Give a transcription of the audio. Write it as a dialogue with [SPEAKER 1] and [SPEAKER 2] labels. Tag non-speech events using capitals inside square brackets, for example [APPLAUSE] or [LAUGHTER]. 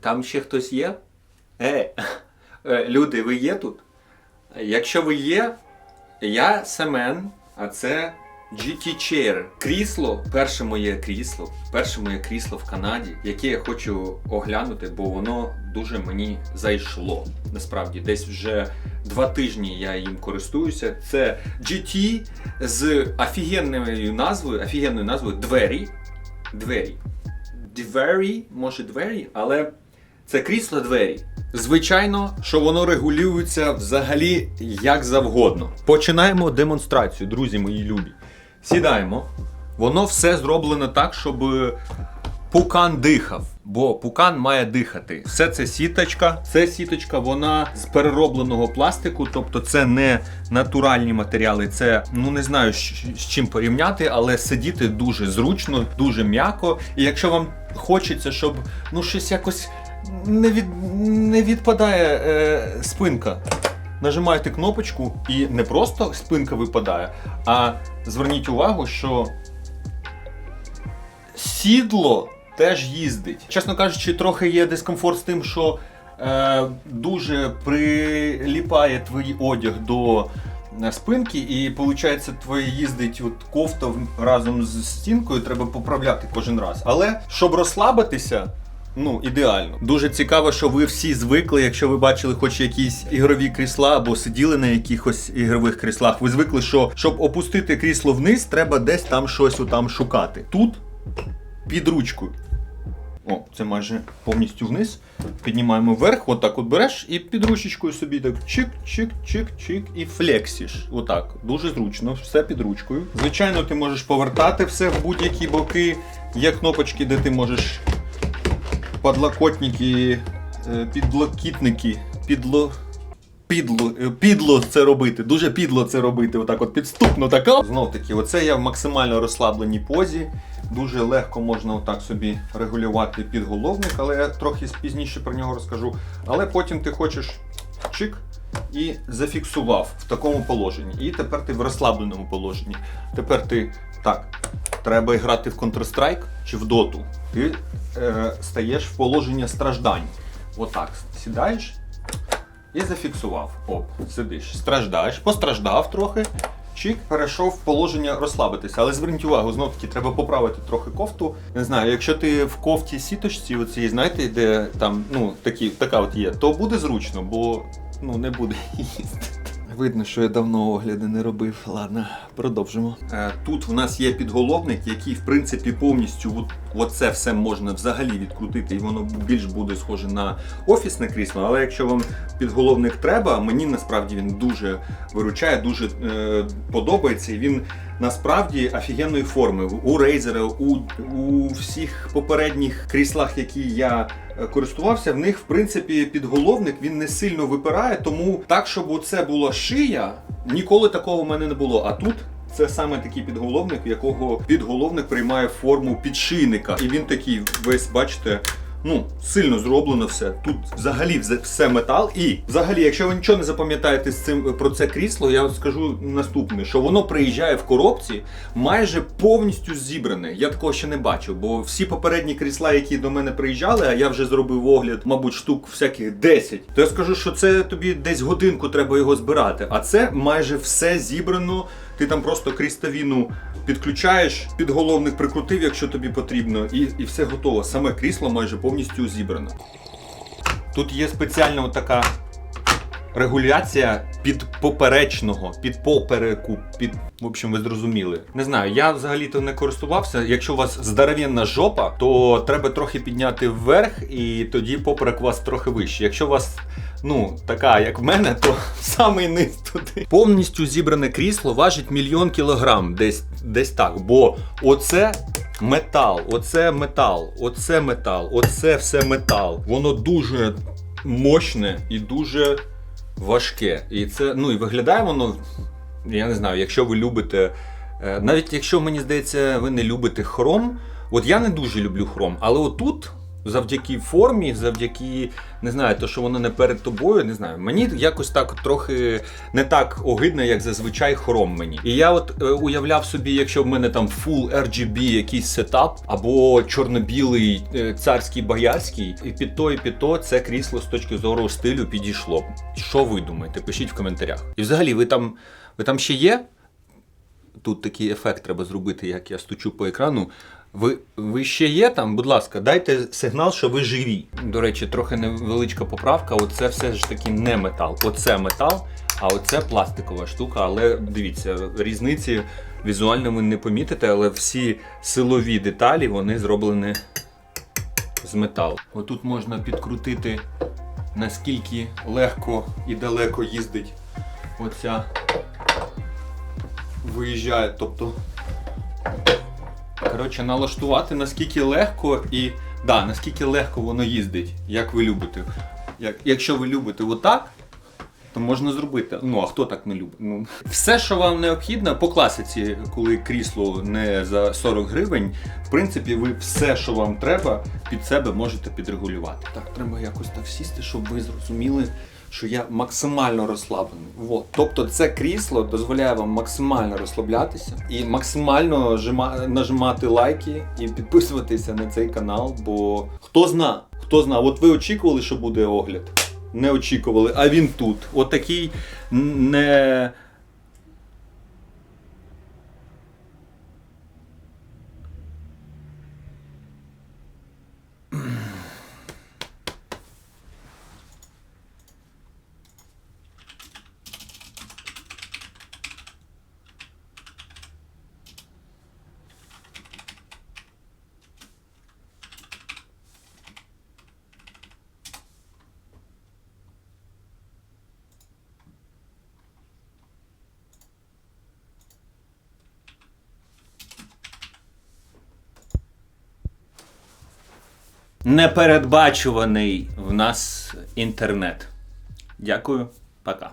[SPEAKER 1] Там ще хтось є? Е, е, люди, ви є тут? Якщо ви є, я Семен, а це GT Chair. Крісло, перше моє крісло, перше моє крісло в Канаді, яке я хочу оглянути, бо воно дуже мені зайшло. Насправді, десь вже два тижні я їм користуюся. Це GT з офігенною назвою, офігенною назвою Двері. Двері. Двері, може двері, але це крісло двері. Звичайно, що воно регулюється взагалі як завгодно. Починаємо демонстрацію, друзі мої любі. Сідаємо. Воно все зроблено так, щоб пукан дихав. Бо пукан має дихати. Все це сіточка. Це сіточка, вона з переробленого пластику, тобто це не натуральні матеріали. Це ну не знаю з чим порівняти, але сидіти дуже зручно, дуже м'яко. І якщо вам хочеться, щоб ну щось якось не, від, не відпадає е, спинка. Нажимаєте кнопочку, і не просто спинка випадає, а зверніть увагу, що сідло теж їздить. Чесно кажучи, трохи є дискомфорт з тим, що е, дуже приліпає твій одяг до е, спинки, і виходить, твоє їздить от кофта разом з стінкою, треба поправляти кожен раз. Але щоб розслабитися. Ну, ідеально. Дуже цікаво, що ви всі звикли, якщо ви бачили хоч якісь ігрові крісла або сиділи на якихось ігрових кріслах. Ви звикли, що щоб опустити крісло вниз, треба десь там щось отам шукати. Тут під ручкою. О, це майже повністю вниз. Піднімаємо вверх, отак от береш і під ручечкою собі так чик, чик, чик, чик і флексиш. Отак. Дуже зручно, все під ручкою. Звичайно, ти можеш повертати все в будь-які боки. Є кнопочки, де ти можеш подлокотники, е, підлокітники, підло. Підло, е, підло це робити, дуже підло це робити, отак от підступно така. Знов таки, оце я в максимально розслабленій позі. Дуже легко можна отак собі регулювати підголовник, але я трохи пізніше про нього розкажу. Але потім ти хочеш чик і зафіксував в такому положенні. І тепер ти в розслабленому положенні. Тепер ти так, треба грати в Counter-Strike чи в Доту. Ти е, стаєш в положення страждань. Отак сідаєш і зафіксував. Оп, сидиш, страждаєш, постраждав трохи. Чик перейшов в положення розслабитися. Але зверніть увагу, знов таки треба поправити трохи кофту. Не знаю, якщо ти в кофті сіточці, оцій, знаєте, де там ну такі, така от є, то буде зручно, бо ну не буде [LAUGHS] їсти. Видно, що я давно огляди не робив. Ладно, продовжимо. Е, тут в нас є підголовник, який, в принципі, повністю оце все можна взагалі відкрутити, і воно більш буде схоже на офісне крісло. Але якщо вам підголовник треба, мені насправді він дуже виручає, дуже е, подобається. І він насправді офігенної форми. У Razer, у, у всіх попередніх кріслах, які я е, користувався, в них в принципі підголовник він не сильно випирає, тому так, щоб оце була шия, ніколи такого в мене не було. А тут. Це саме такий підголовник, в якого підголовник приймає форму підшийника. І він такий весь, бачите, ну, сильно зроблено все. Тут взагалі все метал. І взагалі, якщо ви нічого не запам'ятаєте з цим про це крісло, я скажу наступне: що воно приїжджає в коробці майже повністю зібране. Я такого ще не бачив, бо всі попередні крісла, які до мене приїжджали, а я вже зробив огляд, мабуть, штук всяких 10, то я скажу, що це тобі десь годинку треба його збирати. А це майже все зібрано. Ти там просто крістовіну підключаєш, підголовник прикрутив, якщо тобі потрібно, і, і все готово. Саме крісло майже повністю зібрано. Тут є спеціальна така регуляція під поперечного, під попереку, під. В общем, ви зрозуміли. Не знаю, я взагалі-то не користувався. Якщо у вас здоровенна жопа, то треба трохи підняти вверх, і тоді поперек у вас трохи вище. Якщо у вас ну, така, як в мене, то [LAUGHS] самий низ туди. Повністю зібране крісло важить мільйон кілограм, десь, десь так. Бо оце метал, оце метал, оце метал, оце все метал. Воно дуже мощне і дуже важке. І це, ну і виглядає воно, я не знаю, якщо ви любите. е, Навіть якщо мені здається, ви не любите хром. От я не дуже люблю хром, але отут завдяки формі, завдяки, не знаю, то, що воно не перед тобою, не знаю. Мені якось так трохи не так огидно, як зазвичай хром мені. І я от е, уявляв собі, якщо в мене там full RGB якийсь сетап, або чорно-білий е, царський боярський, і під то, і під то це крісло з точки зору стилю підійшло. Що ви думаєте? Пишіть в коментарях. І взагалі, ви там, ви там ще є? Тут такий ефект треба зробити, як я стучу по екрану. Ви, ви ще є там? Будь ласка, дайте сигнал, що ви живі. До речі, трохи невеличка поправка. Оце все ж таки не метал. Оце метал, а оце пластикова штука. Але дивіться, різниці візуально ви не помітите, але всі силові деталі вони зроблені з металу. Отут можна підкрутити, наскільки легко і далеко їздить оця виїжджає. Тобто Коротше, налаштувати наскільки легко і. Да, наскільки легко воно їздить, як ви любите. Як, якщо ви любите отак, то можна зробити. Ну, а хто так не любить? Ну, все, що вам необхідно, по класиці, коли крісло не за 40 гривень, в принципі, ви все, що вам треба, під себе можете підрегулювати. Так, треба якось так сісти, щоб ви зрозуміли, що я максимально розслаблений. Вот. Тобто це крісло дозволяє вам максимально розслаблятися і максимально жима- нажимати лайки і підписуватися на цей канал. Бо хто зна, хто зна, от ви очікували, що буде огляд. Не очікували, а він тут. Отакий не. Непередбачуваний в нас інтернет. Дякую, пока.